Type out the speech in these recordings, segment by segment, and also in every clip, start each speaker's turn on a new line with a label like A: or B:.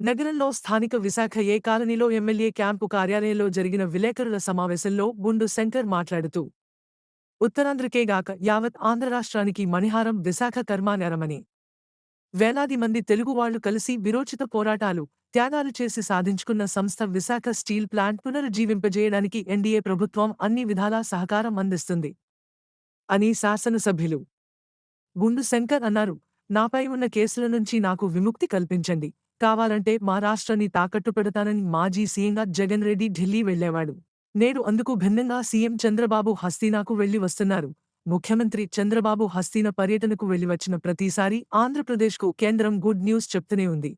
A: నగరంలో స్థానిక విశాఖ ఏ కాలనీలో ఎమ్మెల్యే క్యాంపు కార్యాలయంలో జరిగిన విలేకరుల సమావేశంలో బుండు శంకర్ మాట్లాడుతూ ఉత్తరాంధ్రకేగాక యావత్ ఆంధ్ర రాష్ట్రానికి మణిహారం విశాఖ కర్మానరమని వేలాది మంది తెలుగువాళ్ళు కలిసి విరోచిత పోరాటాలు త్యాగాలు చేసి సాధించుకున్న సంస్థ విశాఖ స్టీల్ ప్లాంట్ పునరుజ్జీవింపజేయడానికి ఎన్డీఏ ప్రభుత్వం అన్ని విధాలా సహకారం అందిస్తుంది అని శాసనసభ్యులు. గుండు శంకర్ అన్నారు నాపై ఉన్న కేసుల నుంచి నాకు విముక్తి కల్పించండి. కావాలంటే మా రాష్ట్రాన్ని తాకట్టు పెడతానని మాజీ సీఎంగా జగన్ రెడ్డి ఢిల్లీ వెళ్ళేవాడు నేడు అందుకు భిన్నంగా సీఎం చంద్రబాబు హస్తీనాకు వెళ్ళి వస్తున్నారు. ముఖ్యమంత్రి చంద్రబాబు హస్తీన పర్యటనకు వెళ్ళి వచ్చిన ప్రతిసారి ఆంధ్రప్రదేశ్కు కేంద్రం గుడ్ న్యూస్ చెప్తూనే ఉంది.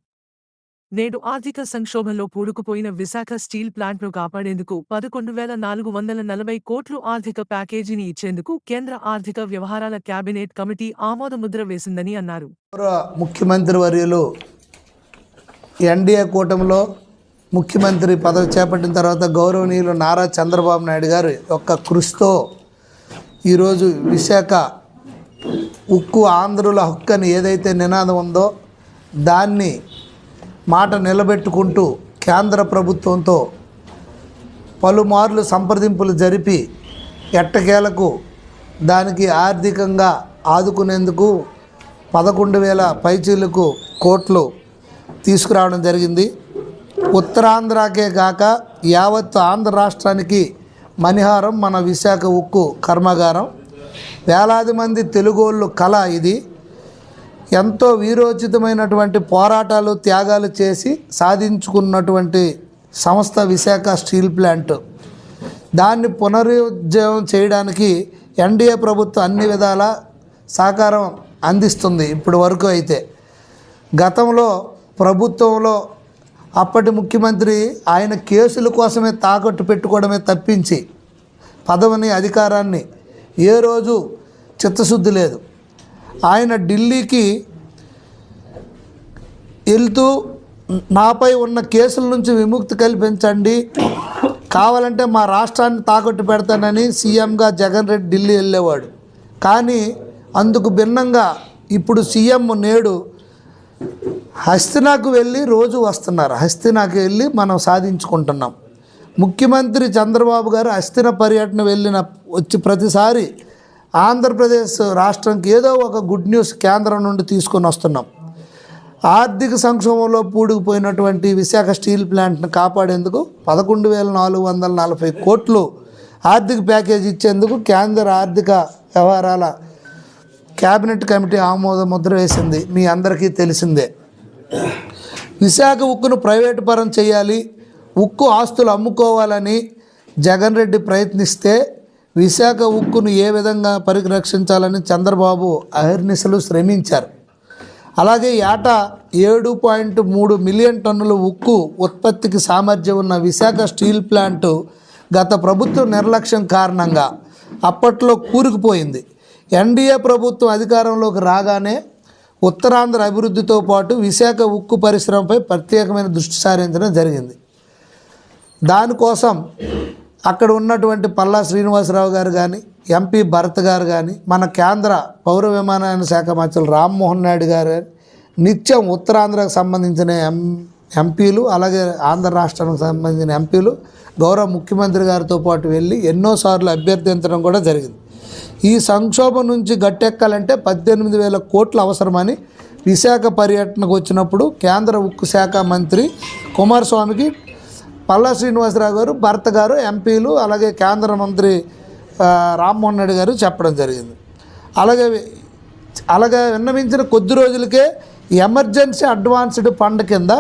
A: నేడు ఆర్థిక సంక్షోభంలో పూడుకుపోయిన విశాఖ స్టీల్ ప్లాంట్ను కాపాడేందుకు పదకొండు వేల నాలుగు వందల నలభై కోట్లు ఆర్థిక ప్యాకేజీని ఇచ్చేందుకు కేంద్ర ఆర్థిక వ్యవహారాల కేబినెట్ కమిటీ ఆమోదముద్ర వేసిందని అన్నారు.
B: ముఖ్యమంత్రి వర్యులు ఎన్డీఏ కూటమిలో ముఖ్యమంత్రి పదవి చేపట్టిన తర్వాత గౌరవనీయులు నారా చంద్రబాబు నాయుడు గారి యొక్క కృషితో ఈరోజు విశాఖ ఉక్కు ఆంధ్రుల హక్కు అని ఏదైతే నినాదం ఉందో దాన్ని మాట నిలబెట్టుకుంటూ కేంద్ర ప్రభుత్వంతో పలుమార్లు సంప్రదింపులు జరిపి ఎట్టకేలకు దానికి ఆర్థికంగా ఆదుకునేందుకు పదకొండు వేల పైచీలకు కోట్లు తీసుకురావడం జరిగింది. ఉత్తరాంధ్రకే కాక యావత్ ఆంధ్ర రాష్ట్రానికి మణిహారం మన విశాఖ ఉక్కు కర్మాగారం. వేలాది మంది తెలుగోళ్ళు కళ ఇది. ఎంతో వీరోచితమైనటువంటి పోరాటాలు త్యాగాలు చేసి సాధించుకున్నటువంటి సంస్థ విశాఖ స్టీల్ ప్లాంట్. దాన్ని పునరుజ్జీవం చేయడానికి ఎన్డీఏ ప్రభుత్వం అన్ని విధాల సహకారం అందిస్తుంది ఇప్పటి వరకు అయితే. గతంలో ప్రభుత్వంలో అప్పటి ముఖ్యమంత్రి ఆయన కేసుల కోసమే తాకట్టు పెట్టుకోవడమే తప్పించి పదవిని అధికారాన్ని ఏ రోజు చిత్తశుద్ధి లేదు. ఆయన ఢిల్లీకి వెళ్తూ నాపై ఉన్న కేసుల నుంచి విముక్తి కల్పించండి. కావాలంటే మా రాష్ట్రాన్ని తాకట్టు పెడతానని సీఎంగా జగన్ రెడ్డి ఢిల్లీ వెళ్ళేవాడు. కానీ అందుకు భిన్నంగా ఇప్పుడు సీఎం నేడు హస్తినాకు వెళ్ళి రోజు వస్తున్నారు. హస్తినాకు వెళ్ళి మనం సాధించుకుంటున్నాం. ముఖ్యమంత్రి చంద్రబాబు గారు హస్తిన పర్యటన వెళ్ళిన వచ్చి ప్రతిసారి ఆంధ్రప్రదేశ్ రాష్ట్రంకి ఏదో ఒక గుడ్ న్యూస్ కేంద్రం నుండి తీసుకొని వస్తున్నాం. ఆర్థిక సంక్షోభంలో పూడుకుపోయినటువంటి విశాఖ స్టీల్ ప్లాంట్ను కాపాడేందుకు పదకొండు వేల నాలుగు వందల నలభై కోట్లు ఆర్థిక ప్యాకేజ్ ఇచ్చేందుకు కేంద్ర ఆర్థిక వ్యవహారాల క్యాబినెట్ కమిటీ ఆమోద ముద్ర వేసింది. మీ అందరికీ తెలిసిందే. విశాఖ ఉక్కును ప్రైవేటు పరం చేయాలి. ఉక్కు ఆస్తులు అమ్ముకోవాలని జగన్ రెడ్డి ప్రయత్నిస్తే విశాఖ ఉక్కును ఏ విధంగా పరిరక్షించాలని చంద్రబాబు అహర్నిశలు శ్రమించారు. అలాగే ఏటా ఏడు పాయింట్ మూడు మిలియన్ టన్నుల ఉక్కు ఉత్పత్తికి సామర్థ్యం ఉన్న విశాఖ స్టీల్ ప్లాంటు గత ప్రభుత్వ నిర్లక్ష్యం కారణంగా అప్పట్లో కూరుకుపోయింది. ఎన్డీఏ ప్రభుత్వం అధికారంలోకి రాగానే ఉత్తరాంధ్ర అభివృద్ధితో పాటు విశాఖ ఉక్కు పరిశ్రమపై ప్రత్యేకమైన దృష్టి సారించడం జరిగింది. దానికోసం అక్కడ ఉన్నటువంటి పల్లా శ్రీనివాసరావు గారు కానీ ఎంపీ భరత్ గారు కానీ మన కేంద్ర పౌర విమానయాన శాఖ మంత్రులు రామ్మోహన్ నాయుడు గారు కానీ నిత్యం ఉత్తరాంధ్రకు సంబంధించిన ఎం ఎంపీలు అలాగే ఆంధ్ర రాష్ట్రానికి సంబంధించిన ఎంపీలు గౌరవ ముఖ్యమంత్రి గారితో పాటు వెళ్ళి ఎన్నోసార్లు అభ్యర్థించడం కూడా జరిగింది. ఈ సంక్షోభం నుంచి గట్టెక్కాలంటే పద్దెనిమిది వేల కోట్లు అవసరమని విశాఖ పర్యటనకు వచ్చినప్పుడు కేంద్ర ఉక్కు శాఖ మంత్రి కుమారస్వామికి పల్లా శ్రీనివాసరావు గారు భర్త గారు ఎంపీలు అలాగే కేంద్ర మంత్రి రామ్మోహన్ రెడ్డి గారు చెప్పడం జరిగింది. అలాగే అలాగే విన్నవించిన కొద్ది రోజులకే ఎమర్జెన్సీ అడ్వాన్స్డ్ ఫండ్ కింద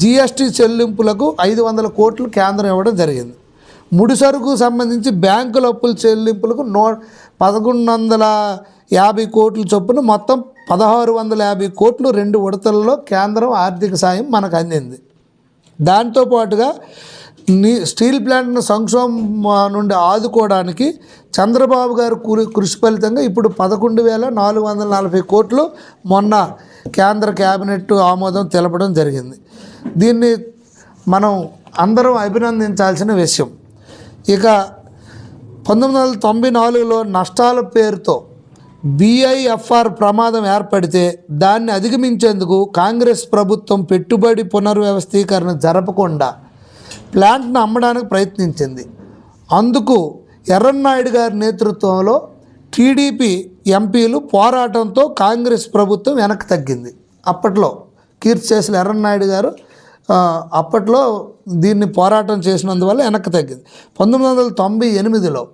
B: జిఎస్టీ చెల్లింపులకు ఐదు వందల కోట్లు కేంద్రం ఇవ్వడం జరిగింది. ముడి సరుకు సంబంధించి బ్యాంకుల అప్పుల చెల్లింపులకు నో పదకొండు వందల యాభై కోట్ల చొప్పున మొత్తం పదహారు వందల యాభై కోట్లు రెండు ఉడతల్లో కేంద్రం ఆర్థిక సాయం మనకు అందింది. దాంతో పాటుగా నీ స్టీల్ ప్లాంట్ను సంక్షోభం నుండి ఆదుకోవడానికి చంద్రబాబు గారు కృషి ఫలితంగా ఇప్పుడు పదకొండు వేల నాలుగు వందల నలభై కోట్లు మొన్న కేంద్ర క్యాబినెట్ ఆమోదం తెలపడం జరిగింది. దీన్ని మనం అందరం అభినందించాల్సిన విషయం. ఇక పంతొమ్మిది వందల తొంభై నాలుగులో నష్టాల పేరుతో బీఐఎఫ్ఆర్ ప్రమాదం ఏర్పడితే దాన్ని అధిగమించేందుకు కాంగ్రెస్ ప్రభుత్వం పెట్టుబడి పునర్వ్యవస్థీకరణ జరపకుండా ప్లాంట్ను అమ్మడానికి ప్రయత్నించింది. అందుకు ఎర్రన్నాయుడు గారి నేతృత్వంలో టీడీపీ ఎంపీలు పోరాటంతో కాంగ్రెస్ ప్రభుత్వం వెనక్కి తగ్గింది. అప్పట్లో కీర్తిశేషులు ఎర్రన్నాయుడు గారు అప్పట్లో దీన్ని పోరాటం చేసినందువల్ల వెనక్కి తగ్గింది. పంతొమ్మిది వందల తొంభై ఎనిమిదిలో